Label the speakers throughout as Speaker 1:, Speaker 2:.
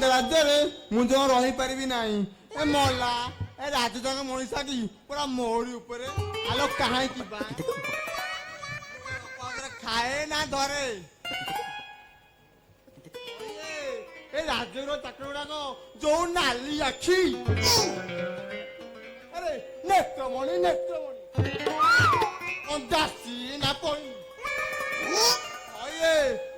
Speaker 1: নাই ରାଜ୍ୟରେ ମୁଁ ଜଣେ ରହିପାରିବି ନାହିଁ ଏ ମଲା ଏ ରାଜଜଙ୍କ ମଣିଷ କି ପୁରା ମୋରି ଉପରେ ଆଲୋ କାହିଁକି ବା ଖାଏ ନା ଧରେ ଏ ରାଜ୍ୟର ଚାକିରି ଗୁଡାକ ଯୋଉ ନାଲି ଅଛି ଆରେ ନେତ୍ରମଣି ନେତ୍ରମଣି ଅଦାସୀ ନା ପଇ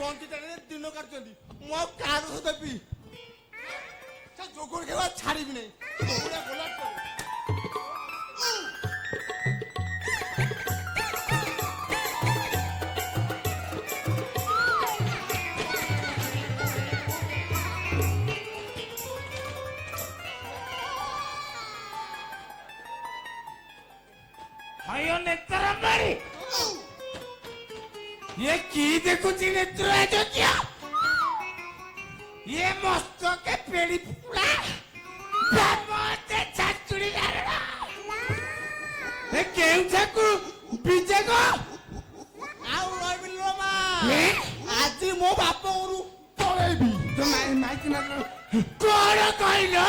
Speaker 1: গন্তিটারে দিন কাটছন্তি মো কাগজ দেবি সে জোগর খেলা ছাড়িবি নাই তোরা গোলাপ করে
Speaker 2: Hayır, ne tarafları? ये की देखो जीने तुरा जो क्या ये मस्तों के पेड़ी पुला बेमोते चाचुड़ी लड़ा ये केम चाकू पीछे को आउ
Speaker 1: रोई बिलो मा आजी मो बापा उरु तोड़े भी
Speaker 2: तो मैं मैं किना कोण कहलो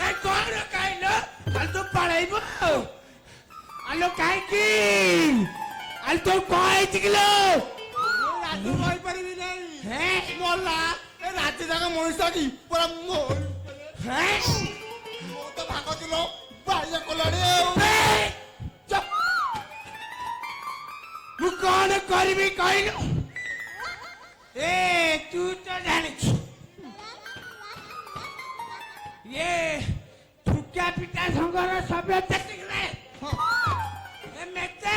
Speaker 2: मैं कोण कहलो कल तो पढ़ाई बो अलो काहे की আর তোর কয় ছিল
Speaker 1: রাতে ভয় পারিবি নাই
Speaker 2: হ্যাঁ
Speaker 1: মল্লা রাতে থাকা মনুষ্য কি পুরা মর
Speaker 2: হ্যাঁ
Speaker 1: তো ভাগ দিল বাইরে কলারে
Speaker 2: মু কোন করিবি কইল এ তুই তো জানিস ইয়ে ঠুকা পিতা সঙ্গর সভ্য দেখলে
Speaker 1: হ্যাঁ।
Speaker 2: মেতে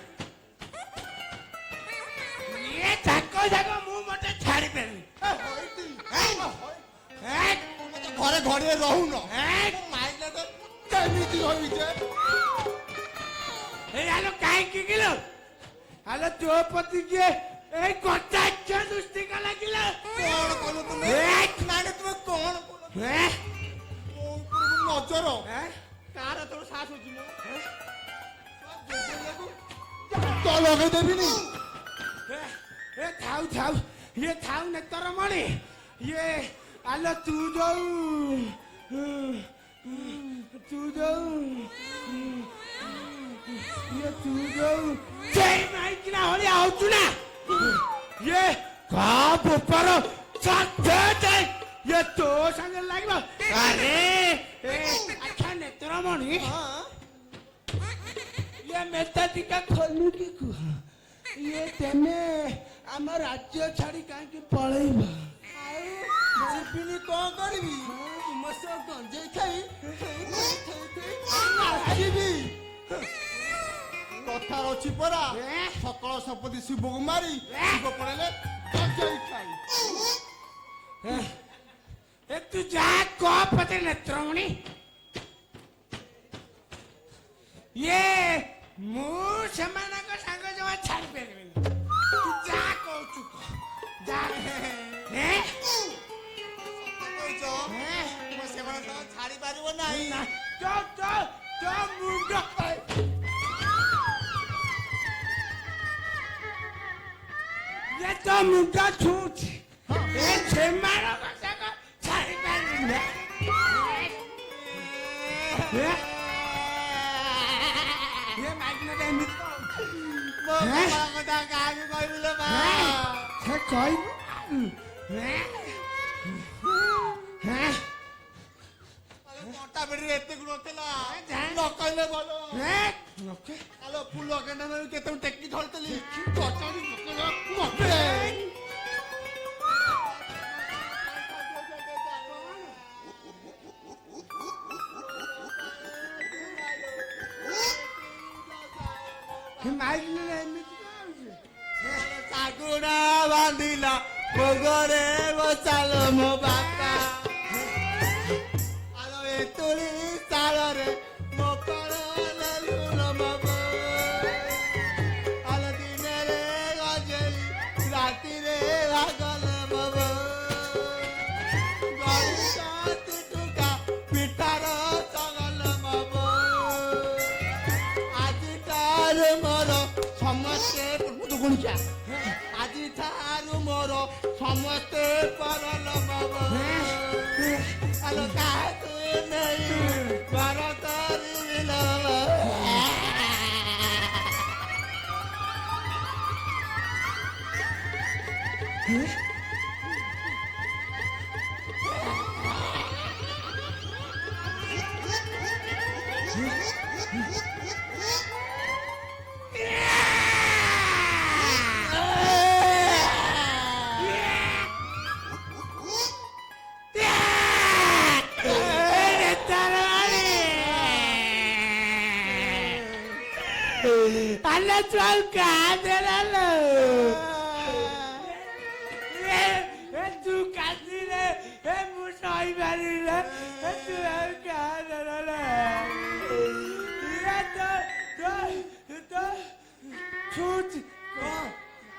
Speaker 2: ಜೋಪತಿಗೆ ಗೊತ್ತಾಗ್ಯ ಸೃಷ್ಟಿಗಳಾಗಿಲ್ಲ
Speaker 1: ನಾನು তুমি মানে কোন নজর কার তোর শ্বাস হচ্ছিল তল হয়ে দেবিনি
Speaker 2: এ থাউ থাউ ইয়ে থাউ না তোর মনে ইয়ে আলো তু যাও তু যাও 제일 많이 지나 허리 아웃주나 예 과보파로 착대대 예또 상을 나기마 아래 아차네 뚫어머니 ये मेता टीका खोलू की कुह ये तेमे आम राज्य छाड़ी कहीं पलैब
Speaker 1: जीविनी कौन करी मस गंजे खाई ବାର ଅଛି ପରା ସକଳ ସପତି ଶିବକୁ ମାରି ଶିବ ପଳେଇଲେ
Speaker 2: ତୁ ଯା କପତି ନେତ୍ରମଣି ଇଏ ମୁଁ ସେମାନଙ୍କ ସାଙ୍ଗ ଜମା ଛାଡ଼ି ପାରିବିନି ତୁ ଯା କହୁଛୁ ଯା
Speaker 1: ଛାଡ଼ି ପାରିବ ନାହିଁ
Speaker 2: muta tuti echemara kasaka charikarina
Speaker 1: মোটা বেড়ে এতে গুণতেলা নকলে বলো আলো ফুল কেন কেতে টেকি ধরতেলি কচড়ি চাকুড়া বাঁধিলা ভোগরে বসালো মো বাঁকা ଠାରୁ ମୋର ସମସ୍ତେ ପରଲ ବାବା ଆଲୋ କାହାକୁ ନେଇ Bharat Huh?
Speaker 2: trocate la luce. E tu casine e musoi venire e tu trocate la luce. E tu, tu, tu, tutti, no,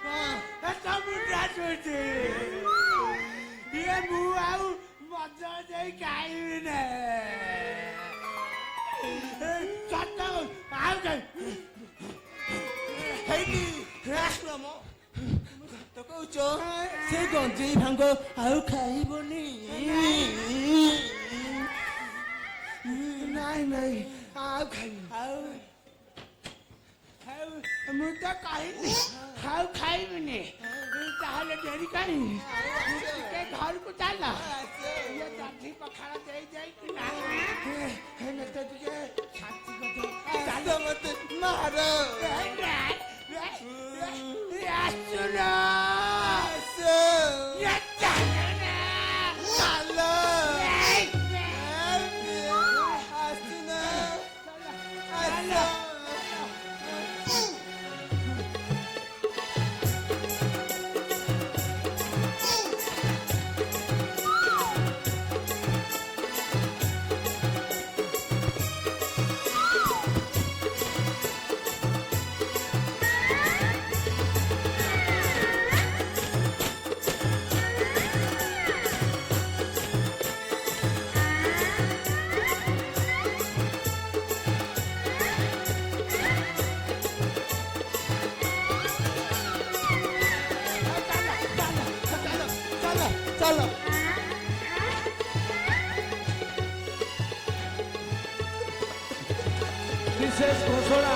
Speaker 1: no,
Speaker 2: e sto buttando tutti. E muovo, voglio dei caini.
Speaker 1: ଖାଉଛ ସେ ଗଞ୍ଜେଇ ଭାଙ୍ଗ ଆଉ ଖାଇବନି
Speaker 2: ନାଇଁ ନାଇଁ ଆଉ ଖାଇବି ଆଉ ମୁଁ ତ କହିଲି ଆଉ ଖାଇବିନି ତାହେଲେ ଡେରି କାହିଁ ଟିକେ ଘରକୁ ଚାଲ
Speaker 1: ଇଏ
Speaker 2: ଦାଦି ପଖାଳ ଦେଇ ଯାଇକିନା ମତେ ଟିକେ ଶାନ୍ତି କଥା ଚାଲ
Speaker 1: ମତେ ମାର চলো
Speaker 2: বিশেষ ঘোষণা